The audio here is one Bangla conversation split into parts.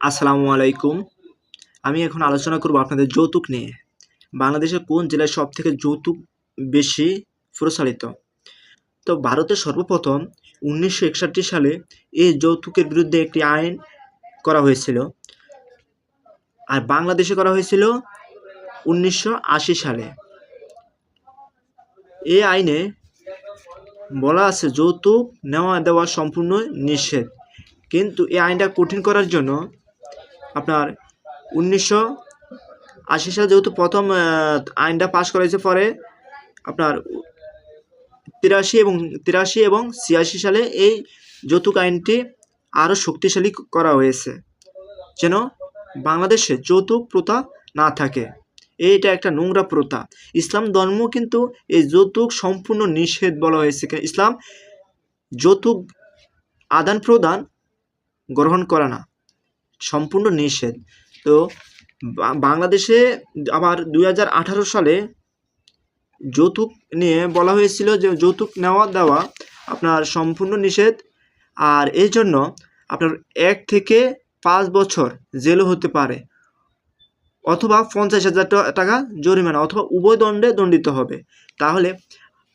আসসালামু আলাইকুম। আমি এখন আলোচনা করব আপনাদের যৌতুক নিয়ে। বাংলাদেশের কোন জেলায় সব থেকে যৌতুক বেশি প্রচলিত? তো ভারতে সর্বপ্রথম উনিশশো একষট্টি সালে এই যৌতুকের বিরুদ্ধে একটি আইন করা হয়েছিল। আর বাংলাদেশে করা হয়েছিল উনিশশো আশি সালে। এই আইনে বলা আছে, যৌতুক নেওয়া দেওয়া সম্পূর্ণ নিষেধ। কিন্তু এই আইনটা কঠিন করার জন্য আপনার উনিশশো আশি সালে যেহেতু প্রথম আইনটা পাশ করা হয়েছে পরে, আপনার তিরাশি এবং তিরাশি এবং ছিয়াশি সালে এই যৌতুক আইনটি আরও শক্তিশালী করা হয়েছে। যেন বাংলাদেশে যৌতুক প্রথা না থাকে। এইটা একটা নোংরা প্রথা। ইসলাম ধর্ম কিন্তু এই যৌতুক সম্পূর্ণ নিষেধ বলা হয়েছে। ইসলাম যৌতুক আদান প্রদান গ্রহণ করা না। সম্পূর্ণ নিষেধ। তো বাংলাদেশে আবার দু হাজার আঠারো সালে যৌতুক নিয়ে বলা হয়েছিল যে যৌতুক নেওয়া দেওয়া আপনার সম্পূর্ণ নিষেধ। আর এই জন্য আপনার এক থেকে পাঁচ বছর জেলও হতে পারে। অথবা পঞ্চাশ হাজার টাকা জরিমানা অথবা উভয় দণ্ডে দণ্ডিত হবে। তাহলে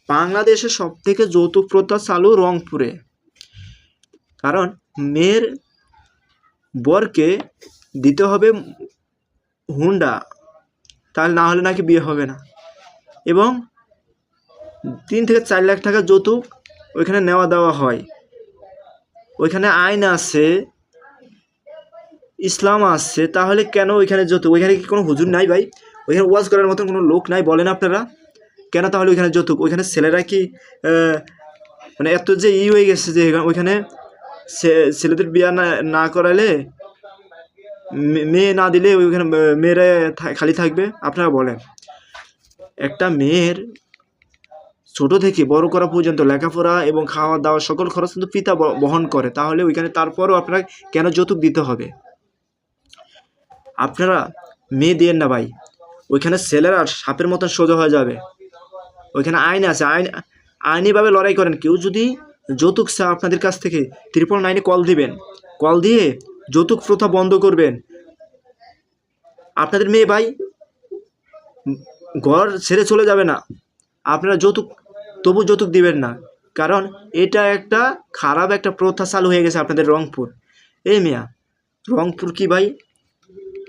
বাংলাদেশে সব থেকে যৌতুক প্রথা চালু রংপুরে। কারণ মেয়ের বরকে দিতে হবে হুন্ডা, তাহলে না হলে নাকি বিয়ে হবে না। এবং তিন থেকে চার লাখ টাকা যৌতুক ওইখানে নেওয়া দেওয়া হয়। ওইখানে আইন আছে, ইসলাম আছে, তাহলে কেন ওইখানে যৌতুক? ওইখানে কি কোনো হুজুর নাই ভাই? ওইখানে ওয়াজ করার মতন কোনো লোক নাই বলেন আপনারা? কেন তাহলে ওইখানে যৌতুক? ওইখানে ছেলেরা কি মানে এত যে ই হয়ে গেছে যে ওইখানে ছেলেদের বিয়া না না করালে মেয়ে না দিলে ওইখানে মেয়েরা খালি থাকবে? আপনারা বলেন। একটা মেয়ের ছোট থেকে বড় করা পর্যন্ত লেখাপড়া এবং খাওয়া দাওয়া সকল খরচ কিন্তু পিতা বহন করে। তাহলে ওইখানে তারপরও আপনারা কেন যৌতুক দিতে হবে? আপনারা মেয়ে দিয়েন না ভাই। ওইখানে ছেলেরা সাপের মতন সোজা হয়ে যাবে। ওইখানে আইন আছে। আইন, আইনিভাবে লড়াই করেন। কেউ যদি যৌতুক চা আপনাদের কাছ থেকে। ত্রিপল নাইনে কল দিবেন। কল দিয়ে যৌতুক প্রথা বন্ধ করবেন। আপনাদের মেয়ে ভাই ঘর ছেড়ে চলে যাবে না। আপনারা যৌতুক, তবু যৌতুক দিবেন না। কারণ এটা একটা খারাপ একটা প্রথা চালু হয়ে গেছে আপনাদের রংপুর। এই মিয়া, রংপুর কি ভাই?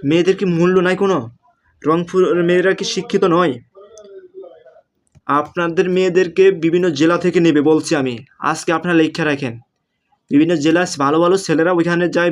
মেয়েদের কি মূল্য নাই কোনো? রংপুর মেয়েরা কি শিক্ষিত নয়? আপনাদের মেয়েদেরকে বিভিন্ন জেলা থেকে নেবে, বলছি আমি। আজকে আপনারা লেখা রাখেন। বিভিন্ন জেলায় ভালো ভালো ছেলেরা ওইখানে যায়